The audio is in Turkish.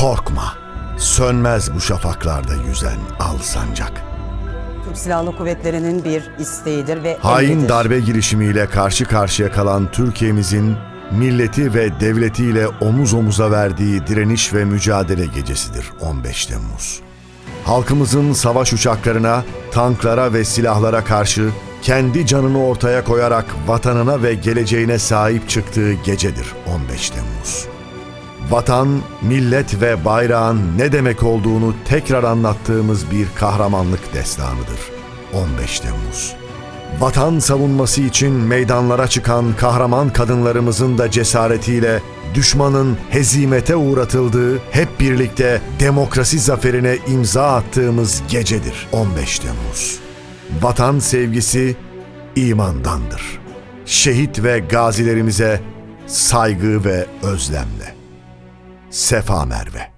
Korkma, sönmez bu şafaklarda yüzen al sancak. Türk Silahlı Kuvvetleri'nin bir isteğidir ve Hain emridir. darbe girişimiyle karşı karşıya kalan Türkiye'mizin milleti ve devletiyle omuz omuza verdiği direniş ve mücadele gecesidir 15 Temmuz. Halkımızın savaş uçaklarına, tanklara ve silahlara karşı kendi canını ortaya koyarak vatanına ve geleceğine sahip çıktığı gecedir 15 Temmuz. Vatan, millet ve bayrağın ne demek olduğunu tekrar anlattığımız bir kahramanlık destanıdır 15 Temmuz. Vatan savunması için meydanlara çıkan kahraman kadınlarımızın da cesaretiyle düşmanın hezimete uğratıldığı, hep birlikte demokrasi zaferine imza attığımız gecedir 15 Temmuz. Vatan sevgisi imandandır. Şehit ve gazilerimize saygı ve özlemle. Sefa Merve